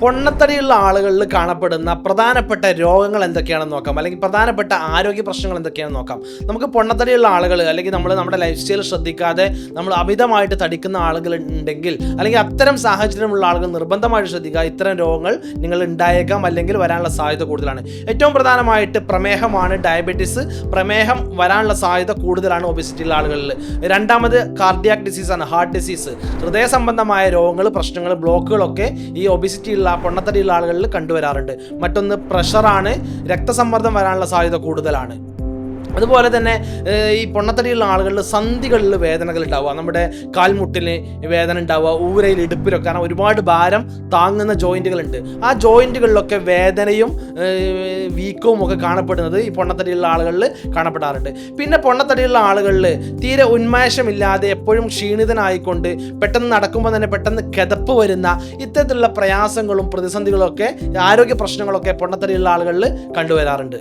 പൊണ്ണത്തടിയുള്ള ആളുകളിൽ കാണപ്പെടുന്ന പ്രധാനപ്പെട്ട രോഗങ്ങൾ എന്തൊക്കെയാണെന്ന് നോക്കാം. അല്ലെങ്കിൽ പ്രധാനപ്പെട്ട ആരോഗ്യ പ്രശ്നങ്ങൾ എന്തൊക്കെയാണെന്ന് നോക്കാം. നമുക്ക് പൊണ്ണത്തടിയുള്ള ആളുകൾ അല്ലെങ്കിൽ നമ്മൾ നമ്മുടെ ലൈഫ് സ്റ്റൈൽ ശ്രദ്ധിക്കാതെ നമ്മൾ അമിതമായിട്ട് തടിക്കുന്ന ആളുകൾ ഉണ്ടെങ്കിൽ അല്ലെങ്കിൽ അത്തരം സാഹചര്യമുള്ള ആളുകൾ നിർബന്ധമായിട്ട് ശ്രദ്ധിക്കുക. ഇത്തരം രോഗങ്ങൾ നിങ്ങൾ ഉണ്ടായേക്കാം അല്ലെങ്കിൽ വരാനുള്ള സാധ്യത കൂടുതലാണ്. ഏറ്റവും പ്രധാനമായിട്ട് പ്രമേഹമാണ് ഡയബറ്റീസ് പ്രമേഹം വരാനുള്ള സാധ്യത കൂടുതലാണ് ഒബിസിറ്റിയുള്ള ആളുകളിൽ. രണ്ടാമത് കാർഡിയാക് ഡിസീസാണ് ഹാർട്ട് ഡിസീസ് ഹൃദയ സംബന്ധമായ രോഗങ്ങൾ പ്രശ്നങ്ങൾ ബ്ലോക്കുകളൊക്കെ ഈ ഒബിസിറ്റി ഉള്ള പൊണ്ണത്തടിയുള്ള ആളുകളിൽ കണ്ടുവരാറുണ്ട്. മറ്റൊന്ന് പ്രഷറാണ് രക്തസമ്മർദ്ദം വരാനുള്ള സാധ്യത കൂടുതലാണ്. അതുപോലെ തന്നെ ഈ പൊണ്ണത്തടിയുള്ള ആളുകളിൽ സന്ധികളിൽ വേദനകൾ ഉണ്ടാവുക. നമ്മുടെ കാൽമുട്ടിന് വേദന ഉണ്ടാവുക ഊരയിൽ ഇടുപ്പിലൊക്കെ കാരണം ഒരുപാട് ഭാരം താങ്ങുന്ന ജോയിന്റുകളുണ്ട് ആ ജോയിന്റുകളിലൊക്കെ വേദനയും വീക്കവും ഒക്കെ കാണപ്പെടുന്നത് ഈ പൊണ്ണത്തടിയുള്ള ആളുകളിൽ കാണപ്പെടാറുണ്ട്. പിന്നെ പൊണ്ണത്തടിയുള്ള ആളുകളിൽ തീരെ ഉന്മേഷമില്ലാതെ എപ്പോഴും ക്ഷീണിതനായിക്കൊണ്ട് പെട്ടെന്ന് നടക്കുമ്പോൾ തന്നെ പെട്ടെന്ന് കിതപ്പ് വരുന്ന ഇത്തരത്തിലുള്ള പ്രയാസങ്ങളും പ്രതിസന്ധികളൊക്കെ ആരോഗ്യ പ്രശ്നങ്ങളൊക്കെ പൊണ്ണത്തടിയുള്ള ആളുകളിൽ കണ്ടുവരാറുണ്ട്.